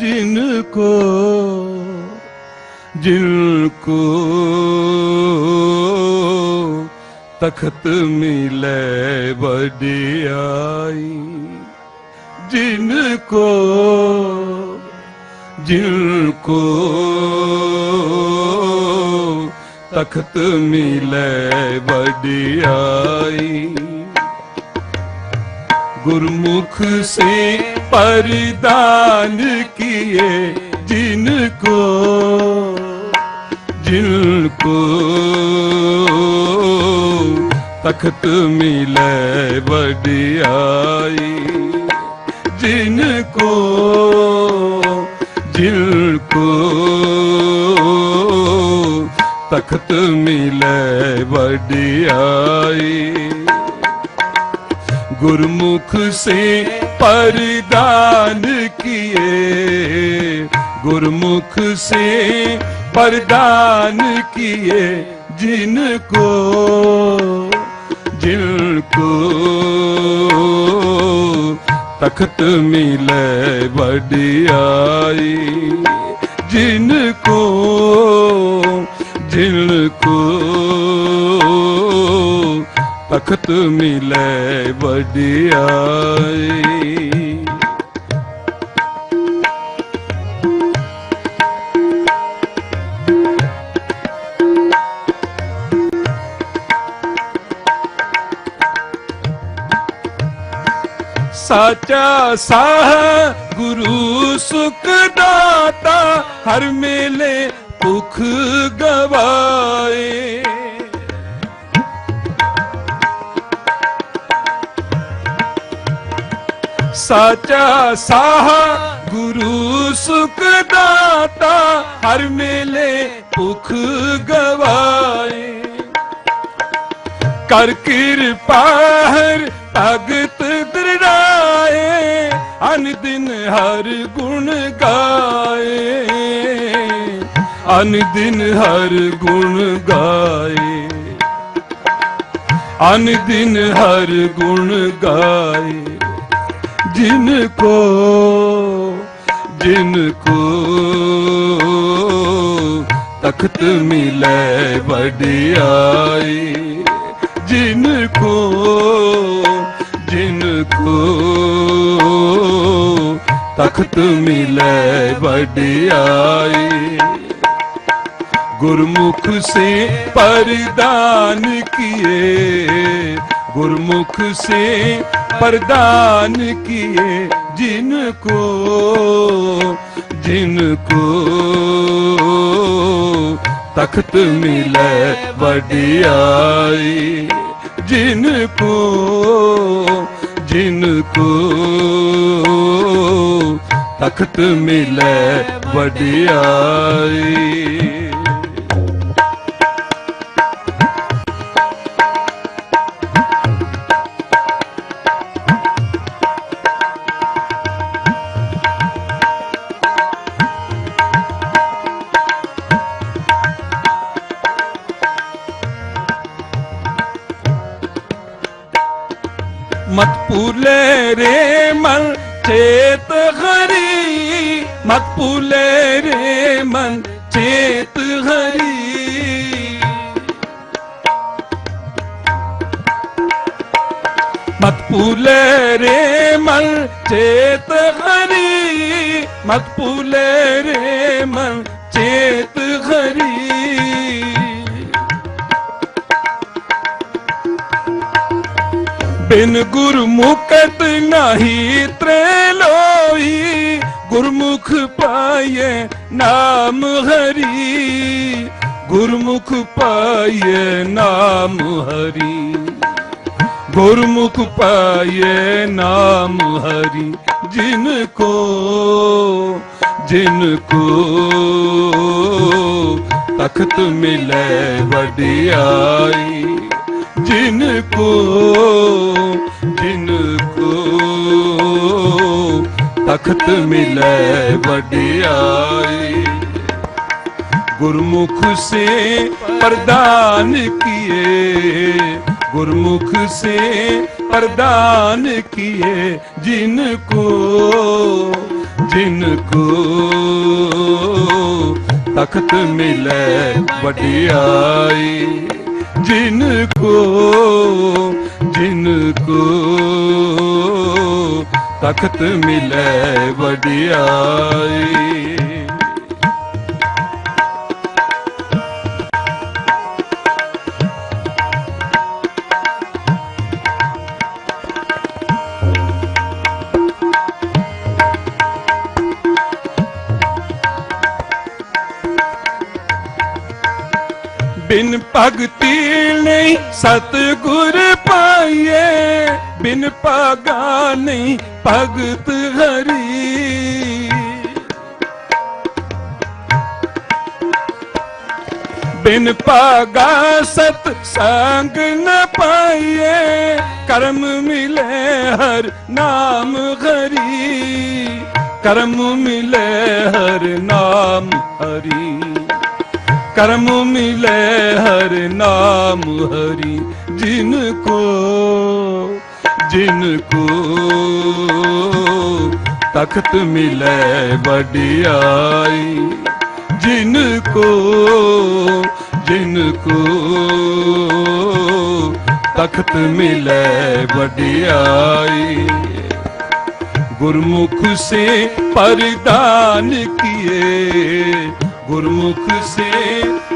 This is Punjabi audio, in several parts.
जिनको जिनको तखत मिले बड़ियाई जिनको जिनको तखत मिले बड़ियाई गुरमुख से परिदान किए जिनको जिनको तखत मिले बड़ियाई जिनको जिनको तखत मिले बड़ियाई गुरमुख से परिदान किए गुरमुख से परिदान किए जिनको जिनको तखत मिले बड़ियाई जिनको जिनको ਤਖਤ ਮਿਲੇ ਵਡਿਆਈ। ਸਾਚਾ ਸਾਹ ਗੁਰੂ ਸੁਖ ਦਾਤਾ ਹਰ ਮੇਲੇ ਭੁਖ ਗਵਾਏ। ਸਾਚਾ ਸਾਹ ਗੁਰੂ ਸੁਖ ਦਾਤਾ ਹਰ ਮੇਲੇ ਭੁਖ ਗਵਾਏ। ਕਰ ਕਿਰਪਾ ਹਰ ਭਗਤ ਦਰੜਾਏ, ਅਨ ਦਿਨ ਹਰ ਗੁਣ ਗਾਏ। ਅਨ ਦਿਨ ਹਰ ਗੁਣ ਗਾਏ। ਅਨ ਦਿਨ ਹਰ ਗੁਣ ਗਾਏ। जिनको जिनको तख्त मिले बड़ियाई जिनको जिनको तख्त मिले बड़ियाई गुरमुख से परदान किए गुरमुख से परदान किए जिनको जिनको तख्त मिले बड़ियाई जिनको जिनको तख्त मिले बड़ियाई ਮਤ ਭੂਲੇ ਰੇ ਮਨ ਚੇਤ ਹਰੀ ਮਤ ਭੂਲੇ ਰੇ ਮਨ ਚੇਤ ਹਰੀ ਮਤ ਭੂਲੇ ਰੇ ਮਨ ਚੇਤ ਹਰੀ ਮਤ ਭੂਲੇ ਰੇ ਮਨ ਚੇਤ ਹਰੀ ਬਿਨ ਗੁਰਮੁਖਤ ਨਹੀਂ ਤ੍ਰੇ ਤ੍ਰੈਲੋਈ, ਗੁਰਮੁਖ ਪਾਏ ਨਾਮ ਹਰੀ। ਗੁਰਮੁਖ ਪਾਏ ਨਾਮ ਹਰੀ। ਗੁਰਮੁਖ ਪਾਏ ਨਾਮ ਹਰੀ, ਜਿਨ ਕੋ ਜਿਨ ਕੋ ਤਖਤ ਮਿਲੇ ਵਡਿਆਈ। जिनको जिनको तखत मिले बड़ियाई गुरमुख से प्रदान किए गुरमुख से प्रदान किए जिनको जिनको तखत मिले बड़ियाई जिनको जिनको तख्त मिले वडियाई ਬਿਨ ਭਗਤੀ ਨਹੀਂ ਸਤਿਗੁਰ ਪਾਈਏ, ਬਿਨ ਭਾਗਾ ਨਹੀਂ ਭਗਤ ਹਰੀ। ਬਿਨ ਭਾਗਾ ਸਤ ਸੰਗ ਨ ਪਾਈਏ, ਕਰਮ ਮਿਲੇ ਹਰ ਨਾਮ ਹਰੀ। ਕਰਮ ਮਿਲੇ ਹਰ ਨਾਮ ਹਰੀ। ਕਰਮ ਮਿਲੇ ਹਰ ਨਾਮ ਹਰੀ ਜਿਨ ਕੋ ਜਿਨ ਕੋ ਤਖਤ ਮਿਲੇ ਵਡਿਆਈ ਜਿਨ ਕੋ ਜਿਨ ਕੋ ਤਖਤ ਮਿਲੇ ਵਡਿਆਈ। ਗੁਰਮੁਖ ਸੇ ਪਰਦਾਨ ਕੀਏ गुरमुख से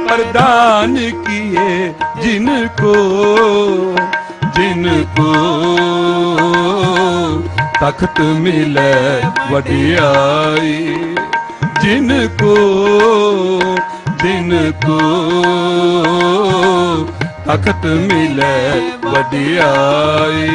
परदान किए जिनको जिनको तख्त मिले वडियाई जिनको जिनको तख्त मिले वडियाई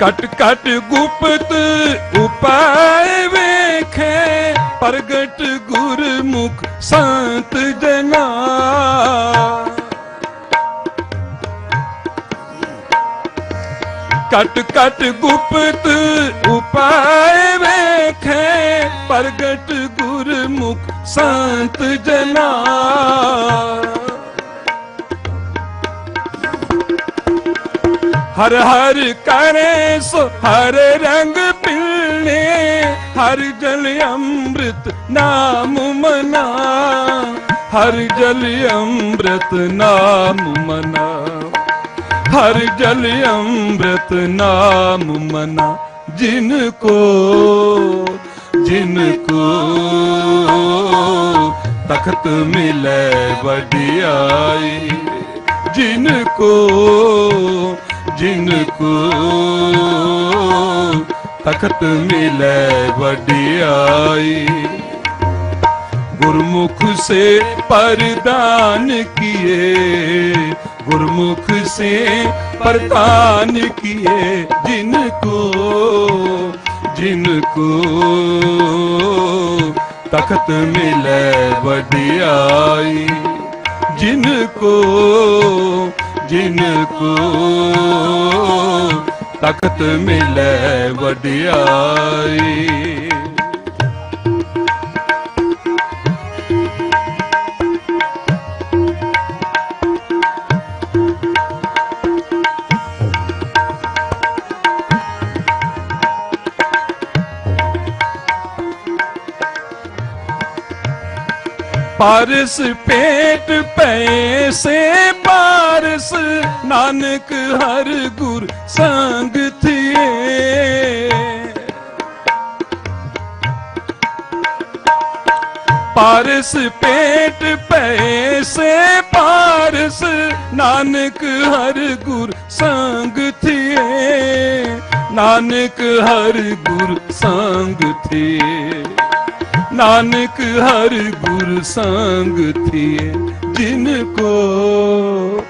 ਕਟ ਕਟ ਗੁਪਤ ਉਪਾਏ ਵੇਖੇ, ਪ੍ਰਗਟ ਗੁਰਮੁਖ ਸੰਤ ਜਨਾ। ਕਟ ਕਟ ਗੁਪਤ ਉਪਾਏ ਵੇਖੇ, ਪ੍ਰਗਟ ਗੁਰਮੁਖ ਸੰਤ ਜਨਾ। ਹਰ ਹਰ ਕਰੇ ਸੋ ਹਰ ਰੰਗ ਪਿਲਨੇ ਹਰ ਜਲ ਅੰਮ੍ਰਿਤ ਨਾਮ ਮਨਾ, ਹਰ ਜਲ ਅੰਮ੍ਰਿਤ ਨਾਮ ਮਨਾ, ਹਰ ਜਲ ਅੰਮ੍ਰਿਤ ਨਾਮ ਮਨਾ ਜਿਨ ਕੋ ਜਿਨ ਕੋ ਤਖਤ ਮਿਲੇ ਵਡਿਆਈ ਜਿਨ ਕੋ ਜਿਨ ਕੋ ਤਖਤ ਮਿਲੇ ਵਡਿਆਈ गुरमुख से परदान किए गुरमुख से परदान किए जिनको जिनको तख्त मिले वडियाई ਜਿਨ ਕੋ ਤਖਤ ਮਿਲੇ ਵਡਿਆਈ। ਪਾਰਸ ਪੇਟ ਪੈਸੇ ਪਾਰਸ, ਨਾਨਕ ਹਰ ਗੁਰ ਸੰਗ ਥੀਏ। ਪਾਰਸ ਪੇਟ ਪੈਸੇ ਪਾਰਸ, ਨਾਨਕ ਹਰ ਗੁਰ ਸੰਗ ਥੀਏ। ਨਾਨਕ ਹਰ ਗੁਰ ਸੰਗ ਥੀਏ। ਨਾਨਕ ਹਰ ਗੁਰ ਸੰਗ ਥੀਏ, ਜਿਨ ਕੋ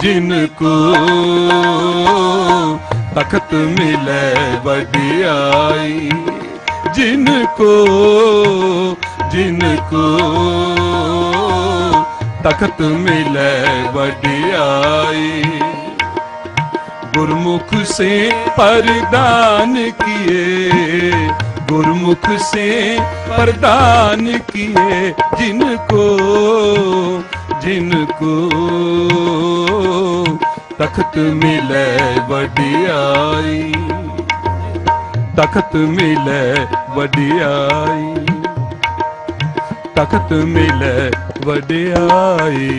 ਜਿਨ ਕੋ ਤਖਤ ਮਿਲੇ ਵਡਿਆਈ। ਜਿਨ ਕੋ ਜਿਨ ਕੋ ਤਖਤ ਮਿਲੇ ਵਡਿਆਈ। ਗੁਰਮੁਖ ਸੇ ਪਰਦਾਨ ਕੀਏ गुरमुख से प्रदान किए जिनको जिनको तख्त मिले वडियाई तख्त मिले वडियाई तख्त मिले वडियाई